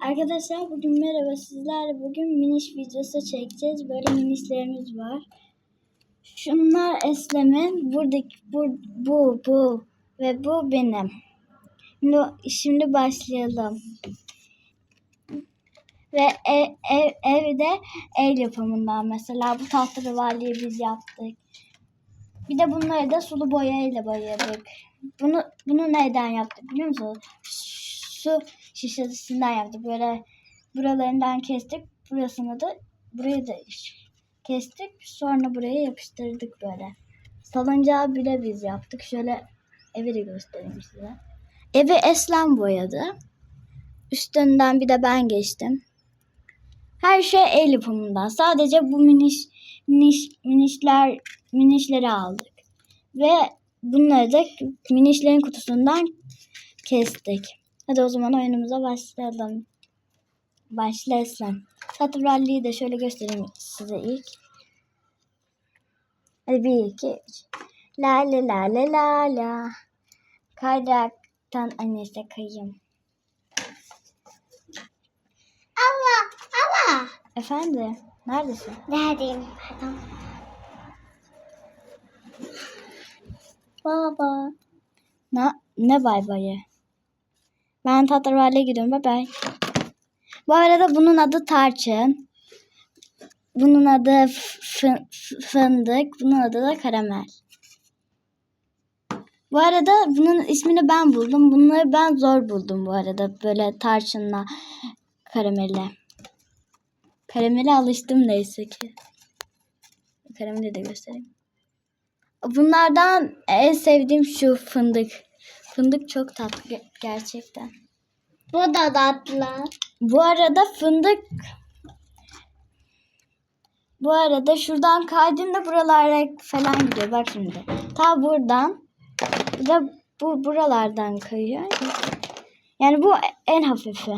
Arkadaşlar bugün merhaba sizlerle bugün miniş videosu çekeceğiz. Böyle minişlerimiz var. Şunlar Eslem'in, buradaki bu, bu, bu ve bu benim. Şimdi, şimdi başlayalım. Ve ev, ev, evde el yapımından mesela bu tahterevalliyi biz yaptık. Bir de bunları da sulu boyayla boyadık. Bunu bunu neyden yaptık biliyor musunuz? Su şişesinden yaptık. Böyle buralarından kestik. Burasını da burayı da kestik. Sonra buraya yapıştırdık böyle. Salıncağı bile biz yaptık. Şöyle evi de göstereyim size. Evi Eslem boyadı. Üstünden bir de ben geçtim. Her şey el yapımından. Sadece bu miniş, miniş, minişler, minişleri aldık. Ve bunları da minişlerin kutusundan kestik. Hadi o zaman oyunumuza başlayalım. Başla Eslem. Satıralliyi de şöyle göstereyim size ilk. Hadi bir, iki, üç. La la la la la la. Kaydıraktan annesi kayayım. Allah Allah. Efendim, neredesin? Neredeyim? Pardon. Baba. Ne, ne bay bayı? Ben Tatarval'e gidiyorum. Bay bay. Bu arada bunun adı Tarçın. Bunun adı fı- fı- fındık. Bunun adı da karamel. Bu arada bunun ismini ben buldum. Bunları ben zor buldum bu arada. Böyle tarçınla karamelle. Karamele alıştım neyse ki. Karameli de göstereyim. Bunlardan en sevdiğim şu fındık. Fındık çok tatlı ge- gerçekten. Bu da tatlı. Bu arada fındık bu arada şuradan kaydığında buralara falan gidiyor. Bak şimdi. Ta buradan bir de bu buralardan kayıyor. Yani bu en hafifi.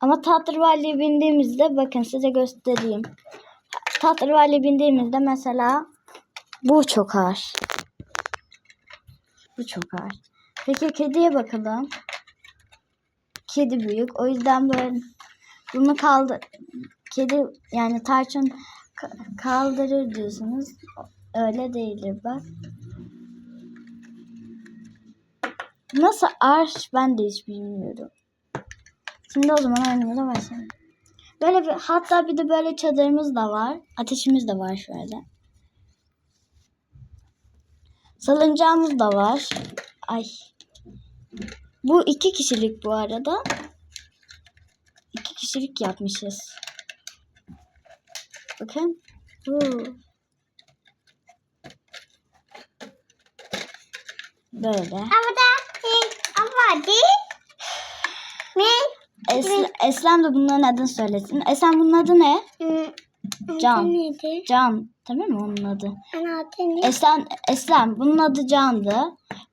Ama Tahtırvalli'ye bindiğimizde bakın size göstereyim. Tahtırvalli'ye bindiğimizde mesela bu çok ağır. Bu çok ağır. Peki kediye bakalım. Kedi büyük. O yüzden böyle bunu kaldır. Kedi yani tarçın ka- kaldırır diyorsunuz. Öyle değildir bak. Nasıl arş ben de hiç bilmiyorum. Şimdi o zaman oyunumuza başlayalım. Böyle bir, hatta bir de böyle çadırımız da var. Ateşimiz de var şöyle. Salıncağımız da var. Ay. Bu iki kişilik bu arada. İki kişilik yapmışız. Bakın. Bu. Böyle. Ama da ama değil. Ne? Es- Eslem de bunların adını söylesin. Eslem bunun adı ne? Can. Neydi? Can. Tamam mı onun adı? Ana adı ne? Eslem, Eslem bunun adı Can'dı.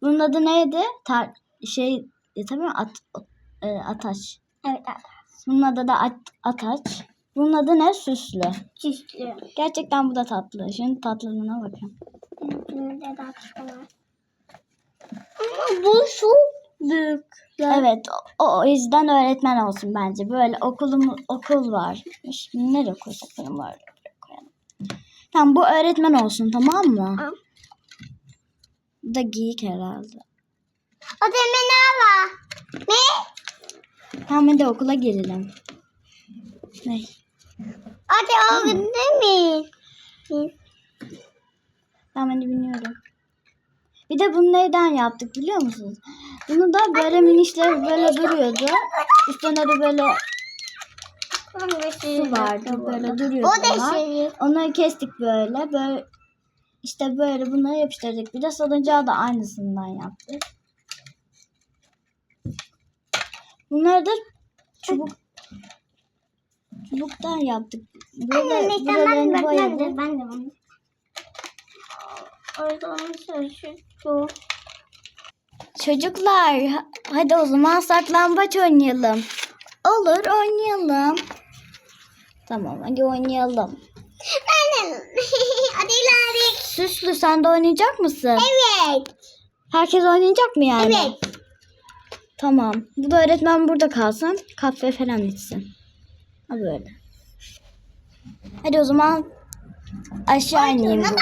Bunun adı neydi? Tar şey e, tabii mi? At, e, Ataç. Evet adı. Bunun adı da At, Ataç. Bunun adı ne? Süslü. Süslü. Gerçekten bu da tatlı. Şimdi tatlılığına bakın. Bunun da var. Ama bu çok büyük. Evet o, o yüzden öğretmen olsun bence. Böyle okulum okul var. Şimdi nereye koysak benim var. Tamam bu öğretmen olsun tamam mı? Tamam. Bu da geyik herhalde. O da var? Ne? Tamam hadi okula. Ne? O da o değil mi? Tamam hadi bilmiyorum. Bir de bunu neyden yaptık biliyor musunuz? Bunu da böyle minişler böyle duruyordu. Üstüne de böyle su vardı. Böyle duruyordu. O da onlar. şey. Onları kestik böyle. Böyle işte böyle bunları yapıştırdık. Bir de salıncağı da aynısından yaptık. Bunları da çubuk çubuktan yaptık. Böyle Anne ben de ben de boyadık. ben de ben de. Orada onu söylüyor. Çocuklar ha- hadi o zaman saklambaç oynayalım. Olur oynayalım. Tamam hadi oynayalım. Ben. Hadi ilerleyelim. Süslü sen de oynayacak mısın? Evet. Herkes oynayacak mı yani? Evet. Tamam. Bu da öğretmen burada kalsın. Kahve falan içsin. Ha böyle. Hadi o zaman aşağı ineyim buradan.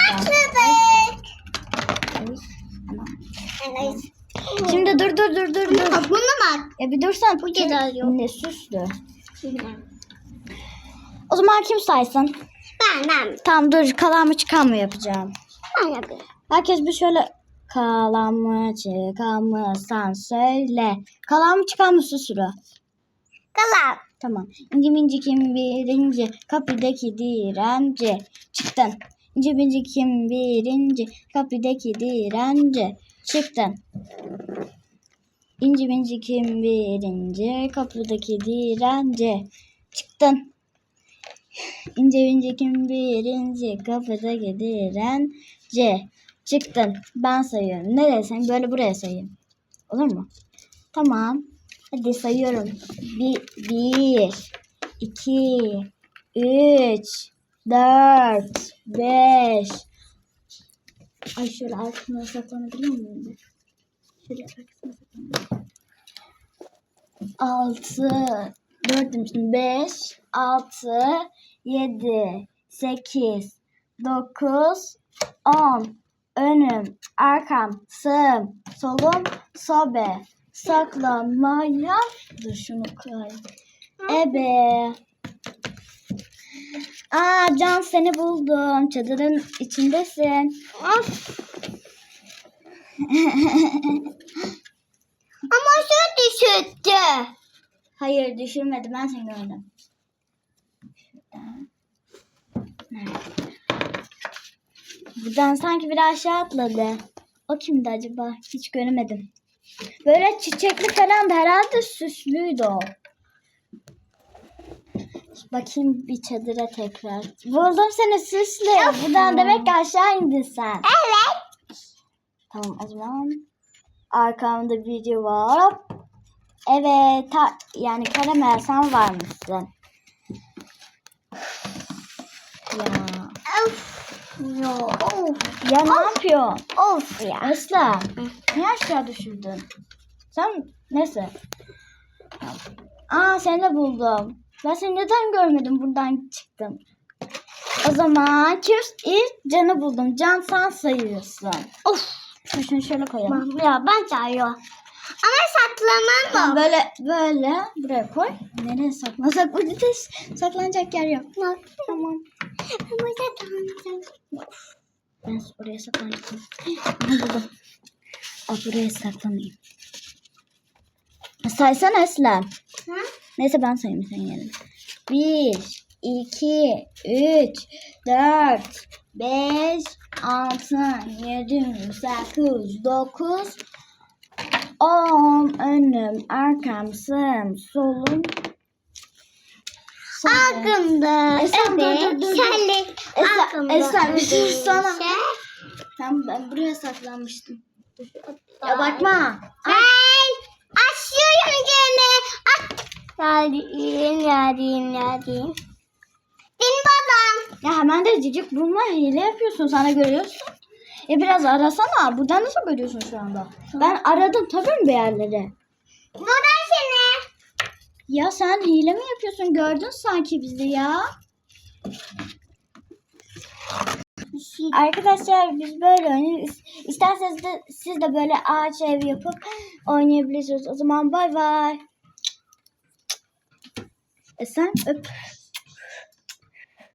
Şimdi dur dur dur dur dur. Buna bak. Ya bir dursan. Bu kadar yok. Ne süslü. O zaman kim saysın? Ben ben. Tamam dur kalan mı çıkan mı yapacağım. Ben yapıyorum. Herkes bir şöyle kalan mı çıkan mı sen söyle. Kalan mı çıkan mı süsürü? Kalan. Tamam. İnci minci kim birinci kapıdaki direnci. Çıktın. İnci minci kim birinci kapıdaki direnci. Çıktın. İnci minci kim birinci kapıdaki direnci. Çıktın. İnce ince kim birinci kapıdaki direnci. Çıktın. Ben sayıyorum. Nereye sayayım? Böyle buraya sayayım. Olur mu? Tamam. Hadi sayıyorum. Bir, bir iki, üç, dört, beş. Ay şöyle arkasına saklanabiliyor muyum? ben? Şöyle Altı, dört demiştim. Beş, altı, yedi, sekiz, dokuz, on. Önüm, arkam, sağım, solum, sobe. Saklanmaya. Dur şunu koy. Ebe. Aa Can seni buldum. Çadırın içindesin. Of. Ama şu düşürdü. Hayır düşürmedi. Ben seni gördüm. Şuradan. Nerede? Buradan sanki bir aşağı atladı. O kimdi acaba? Hiç göremedim. Böyle çiçekli falan da herhalde süslüydü o. Bakayım bir çadıra tekrar. Buldum seni süslü. Buradan demek ki aşağı indin sen. Evet. Tamam o zaman arkamda biri var. Evet ta, yani karamel sen var mısın? Ya. Of. Of. Ya ne yapıyorsun? Of ya. Esra. Niye aşağı düşürdün? Sen neyse. Aa seni buldum. Ben seni neden görmedim buradan çıktım. O zaman kim ilk canı buldum. Can sen sayıyorsun. Of. Şunu şöyle koyalım. Ya ben çağırıyorum. Ama Tamam, da. böyle böyle buraya koy. Nereye saklasak? Saklanacak yer yok. Tamam. Ama saklamam. Ben oraya saklanacağım. Aha buldum. Aa, buraya saklanayım. Saysana Eslem. Ha? Neyse ben sayayım sen yerine. Bir, iki, üç, dört, beş, altı, yedi, sekiz, dokuz, on. Önüm, arkam, sağım, solum. Aklımda. Dur, evet. dur, dur, dur. Esra, Aklımda. Şey öyleyse. sana- Tamam ben buraya saklanmıştım. Ya bakma. Hey! Açıyorum gene. Aç. Geldim, geldim, geldim. Benim babam. Ya hemen de cicik bulma hile yapıyorsun sana görüyorsun. Ya biraz arasana. Buradan nasıl görüyorsun şu anda? Ben aradım tabii mi bir yerleri? Buradan. Ya sen hile mi yapıyorsun? Gördün sanki bizi ya. Arkadaşlar biz böyle oynuyoruz. İsterseniz de siz de böyle ağaç ev yapıp oynayabilirsiniz. O zaman bay bay. E sen öp.